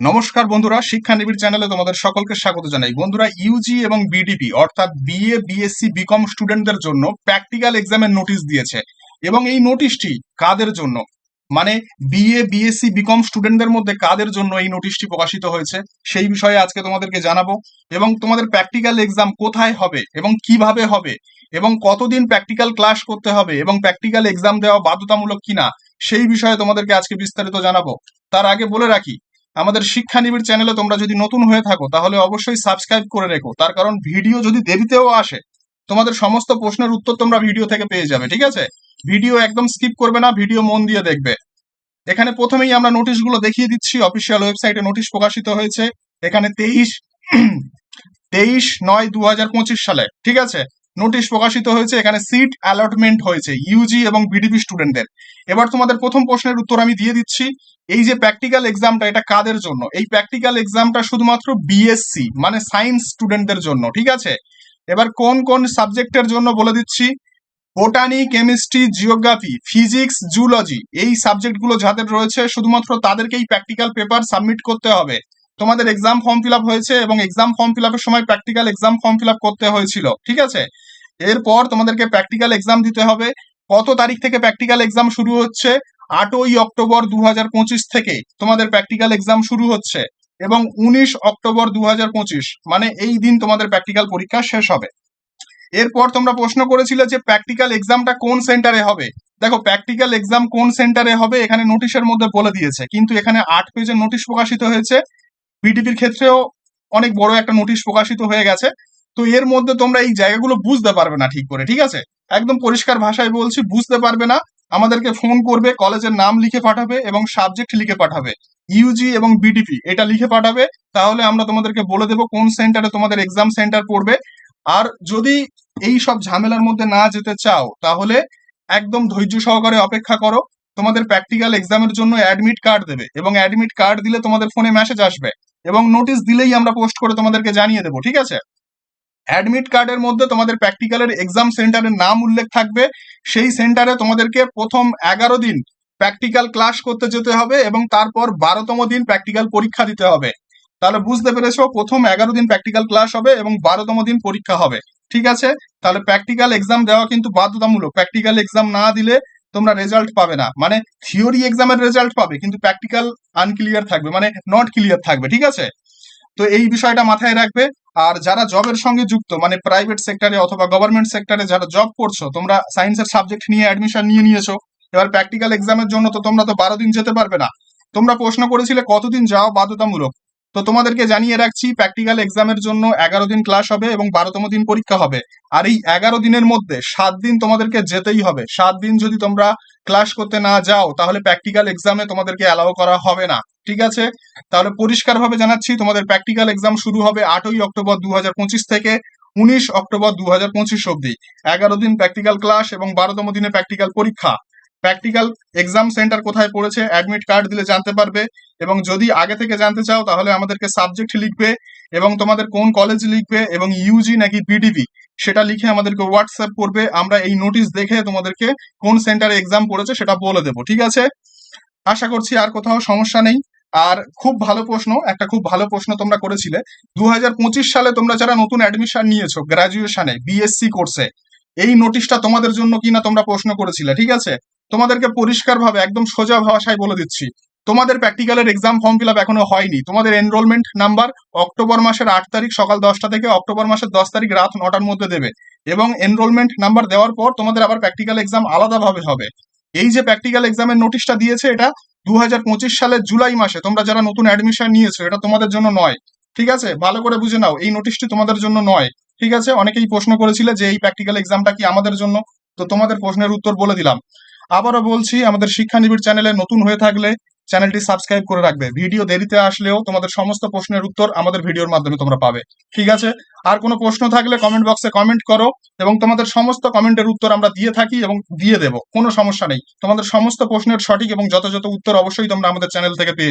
নমস্কার বন্ধুরা, শিক্ষা নিবিড় চ্যানেলে তোমাদের সকলকে স্বাগত জানাই। বন্ধুরা ইউজি এবং বিডিপি অর্থাৎ বিএ বিএসসি বিকম স্টুডেন্টদের জন্য প্র্যাকটিক্যাল এক্সামের নোটিশ দিয়েছে। এবং এই নোটিশটি কাদের জন্য? মানে বিএ বিএসসি বিকম স্টুডেন্টদের মধ্যে কাদের জন্য এই নোটিশটি প্রকাশিত হয়েছে? সেই বিষয়ে আজকে তোমাদেরকে জানাব। এবং তোমাদের প্র্যাকটিক্যাল এক্সাম কোথায় হবে? এবং কীভাবে হবে? এবং কতদিন প্র্যাকটিক্যাল ক্লাস করতে হবে? এবং প্র্যাকটিক্যাল এক্সাম দেওয়া বাধ্যতামূলক কিনা? সেই বিষয়ে তোমাদেরকে আজকে বিস্তারিত জানাব। তার আগে বলে রাখি আমাদের শিক্ষা নিবিড় চ্যানেলে তোমরা যদি নতুন হয়ে থাকো, তাহলে অবশ্যই সাবস্ক্রাইব করে রেখো। তার কারণ ভিডিও যদি দেরিতেও আসে, তোমাদের সমস্ত প্রশ্নের উত্তর তোমরা ভিডিও থেকে পেয়ে যাবে, ঠিক আছে? ভিডিও একদম স্কিপ করবে না, ভিডিও মন দিয়ে দেখবে। এখানে প্রথমেই আমরা নোটিশগুলো দেখিয়ে দিচ্ছি, অফিসিয়াল ওয়েবসাইটে নোটিশ প্রকাশিত হয়েছে, এখানে তেইশ তেইশ নয় দু সালে, ঠিক আছে? নোটিশ প্রকাশিত হয়েছে, এখানে সিট অ্যালটমেন্ট হয়েছে ইউজি এবং বিডিপি স্টুডেন্টদের এবার তোমাদের প্রথম প্রশ্নের উত্তর আমি দিয়ে দিচ্ছি। এই যে প্র্যাকটিক্যাল এক্সামটা এটা কাদের জন্য? এই প্র্যাকটিক্যাল এক্সামটা শুধুমাত্র বিএসসি মানে সায়েন্স স্টুডেন্টদের জন্য, ঠিক আছে? এবার কোন কোন সাবজেক্টের জন্য বলে দিচ্ছি? Botany chemistry geography physics zoology এই সাবজেক্টগুলো যাদের রয়েছে, শুধুমাত্র তাদেরকেই প্র্যাকটিক্যাল পেপার সাবমিট করতে হবে। তোমাদের এক্সাম ফর্ম ফিল হয়েছে এবং এক্সাম ফর্ম ফিল সময় প্র্যাকটিক্যাল এক্সাম ফর্ম ফিল করতে হয়েছিল, ঠিক আছে? এরপর তোমাদেরকে প্র্যাকটিক্যাল এক্সাম দিতে হবে। কত তারিখ থেকে প্র্যাকটিক্যাল এক্সাম শুরু হচ্ছে? আটই অক্টোবর দু থেকে তোমাদের প্র্যাকটিক্যাল এক্সাম শুরু হচ্ছে এবং উনিশ অক্টোবর দুহাজার পঁচিশ মানে এই দিন তোমাদের প্র্যাকটিক্যাল পরীক্ষা শেষ হবে। এরপর তোমরা প্রশ্ন করেছিলে যে প্র্যাকটিক্যাল এক্সামটা কোন সেন্টারে হবে? দেখো প্র্যাকটিক্যাল এক্সাম কোন সেন্টারে হবে এখানে নোটিশের মধ্যে বলে দিয়েছে, কিন্তু এখানে আট পেজের নোটিশ প্রকাশিত হয়েছে। বিডিপির ক্ষেত্রেও অনেক বড় একটা নোটিশ প্রকাশিত হয়ে গেছে। তো এর মধ্যে তোমরা এই জায়গাগুলো বুঝতে পারবে না ঠিক করে, ঠিক আছে? একদম পরিষ্কার ভাষায় বলছি, বুঝতে পারবে না। আমাদেরকে ফোন করবে কলেজের নাম লিখে পাঠাবে এবং সাবজেক্ট লিখে পাঠাবে। ইউজি এবং বিডিপি এটা লিখে পাঠাবে। তাহলে আমরা তোমাদেরকে বলে দেবো কোন সেন্টারে তোমাদের এক্সাম সেন্টার পড়বে। আর যদি এই সব ঝামেলার মধ্যে না যেতে চাও, তাহলে একদম ধৈর্য সহকারে অপেক্ষা করো। তোমাদের প্র্যাকটিক্যাল এক্সামের জন্য অ্যাডমিট কার্ড দেবে এবং অ্যাডমিট কার্ড দিলে তোমাদের ফোনে মেসেজ আসবে এবং নোটিশ দিলেই আমরা পোস্ট করে তোমাদেরকে জানিয়ে দেবো, ঠিক আছে? অ্যাডমিট কার্ডের মধ্যে তোমাদের প্র্যাকটিক্যালের এক্সাম সেন্টারের নাম উল্লেখ থাকবে। সেই সেন্টারে তোমাদেরকে প্রথম এগারো দিন প্র্যাকটিক্যাল ক্লাস করতে যেতে হবে এবং তারপর বারোতম দিন প্র্যাকটিক্যাল পরীক্ষা দিতে হবে। তাহলে বুঝতে পেরেছ, প্রথম এগারো দিন প্র্যাকটিক্যাল ক্লাস হবে এবং বারোতম দিন পরীক্ষা হবে। ঠিক আছে? তাহলে প্র্যাকটিক্যাল এক্সাম দেওয়া কিন্তু বাধ্যতামূলক। প্র্যাকটিক্যাল এক্সাম না দিলে তোমরা রেজাল্ট পাবে না। মানে থিওরি এক্সামের রেজাল্ট পাবে, কিন্তু প্র্যাকটিক্যাল আনক্লিয়ার থাকবে মানে নট ক্লিয়ার থাকবে। ঠিক আছে? তো এই বিষয়টা মাথায় রাখবে। আর যারা জবের সঙ্গে যুক্ত মানে প্রাইভেট সেক্টরে অথবা গভর্নমেন্ট সেক্টরে যারা জব করছ, তোমরা সায়েন্সের সাবজেক্ট নিয়ে অ্যাডমিশন নিয়ে নিয়েছো। এবার প্র্যাকটিক্যাল এক্সামের জন্য তো তোমরা তো বারো দিন যেতে পারবে না। তোমরা প্রশ্ন করেছিলে কতদিন যাও বাধ্যতামূলক? তো তোমাদেরকে জানিয়ে রাখছি প্র্যাকটিক্যাল এক্সামের জন্য এগারো দিন ক্লাস হবে এবং বারোতম দিন পরীক্ষা হবে। আর এই এগারো দিনের মধ্যে সাত দিন তোমাদেরকে যেতেই হবে। সাত দিন যদি তোমরা ক্লাস করতে না যাও, তাহলে প্র্যাকটিক্যাল এক্সামে তোমাদেরকে অ্যালাউ করা হবে না। ঠিক আছে? তাহলে পরিষ্কারভাবে জানাচ্ছি, তোমাদের প্র্যাকটিক্যাল এক্সাম শুরু হবে আটই অক্টোবর দু হাজার পঁচিশ থেকে উনিশ অক্টোবর দু হাজার পঁচিশ অব্দি এগারো দিন প্র্যাকটিক্যাল ক্লাস এবং বারোতম দিনে প্র্যাকটিক্যাল পরীক্ষা। প্র্যাকটিক্যাল এক্সাম সেন্টার কোথায় পড়েছে অ্যাডমিট কার্ড দিলে জানতে পারবে এবং যদি আগে থেকে জানতে চাও তাহলে আমাদেরকে সাবজেক্ট লিখবে এবং তোমাদের কোন কলেজ লিখবে এবং ইউজি নাকি বিডিবি সেটা লিখে আমাদেরকে হোয়াটসঅ্যাপ করবে। আমরা এই নোটিশ দেখে তোমাদেরকে কোন সেন্টারে এক্সাম পড়েছে সেটা বলে দেবো, ঠিক আছে? আশা করছি আর কোথাও সমস্যা নেই। আর খুব ভালো প্রশ্ন, একটা খুব ভালো প্রশ্ন তোমরা করেছিলে। দু হাজার পঁচিশ সালে তোমরা যারা নতুন অ্যাডমিশন নিয়েছো গ্রাজুয়েশনে বিএসসি কোর্সে এই নোটিশটা তোমাদের জন্য কিনা তোমরা প্রশ্ন করেছিলে, ঠিক আছে? তোমাদেরকে পরিষ্কারভাবে একদম সোজা ভাষায় বলে দিচ্ছি। তোমাদের প্র্যাকটিক্যালের এক্সাম ফর্ম ফিল আপ এখনও হয়নি। তোমাদের এনরোলমেন্ট নাম্বার অক্টোবর মাসের আট তারিখ সকাল দশটা থেকে অক্টোবর মাসের দশ তারিখ রাত নটার মধ্যে দেবে। এবং এনরোলমেন্ট নাম্বার দেওয়ার পর তোমাদের আবার প্র্যাকটিক্যাল এক্সাম আলাদাভাবে হবে। এই যে প্র্যাকটিক্যাল এক্সামের নোটিশটা দিয়েছে এটা দু হাজার পঁচিশ সালের জুলাই মাসে, তোমরা যারা নতুন অ্যাডমিশন নিয়েছো, এটা তোমাদের জন্য নয়। ঠিক আছে? ভালো করে বুঝে নাও, এই নোটিশটি তোমাদের জন্য নয়। ঠিক আছে? অনেকেই প্রশ্ন করেছিলে যে এই প্র্যাকটিক্যাল এক্সামটা কি আমাদের জন্য? তো তোমাদের প্রশ্নের উত্তর বলে দিলাম। আবারও বলছি, আমাদের শিক্ষা নিবিড় চ্যানেলে নতুন হয়ে থাকলে চ্যানেলটি সাবস্ক্রাইব করে রাখবে। ভিডিও দেরিতে আসলেও তোমাদের সমস্ত প্রশ্নের উত্তর আমাদের ভিডিওর মাধ্যমে তোমরা পাবে। ঠিক আছে? আর কোনো প্রশ্ন থাকলে কমেন্ট বক্সে কমেন্ট করো এবং তোমাদের সমস্ত কমেন্টের উত্তর আমরা দিয়ে থাকি এবং দিয়ে দেব। কোনো সমস্যা নেই। তোমাদের সমস্ত প্রশ্নের সঠিক এবং যথাযথ উত্তর অবশ্যই তোমরা আমাদের চ্যানেল থেকে পেয়ে